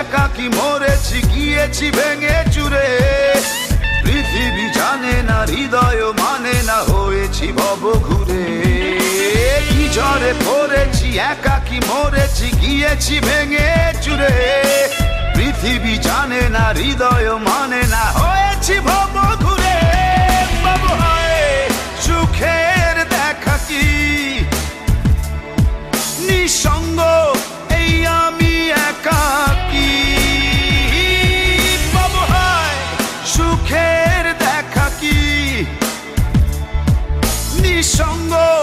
একাকি মরেছি, গিয়েছি ভেঙে চুরে। পৃথিবী জানে না, হৃদয় মানে না, হয়েছি ভব ঘুরে কি ঝড়ে পড়েছি একাকি মরেছি, গিয়েছি ভেঙে চুরে। পৃথিবী জানে না, হৃদয় মানে না, হয়েছি ভব 伤过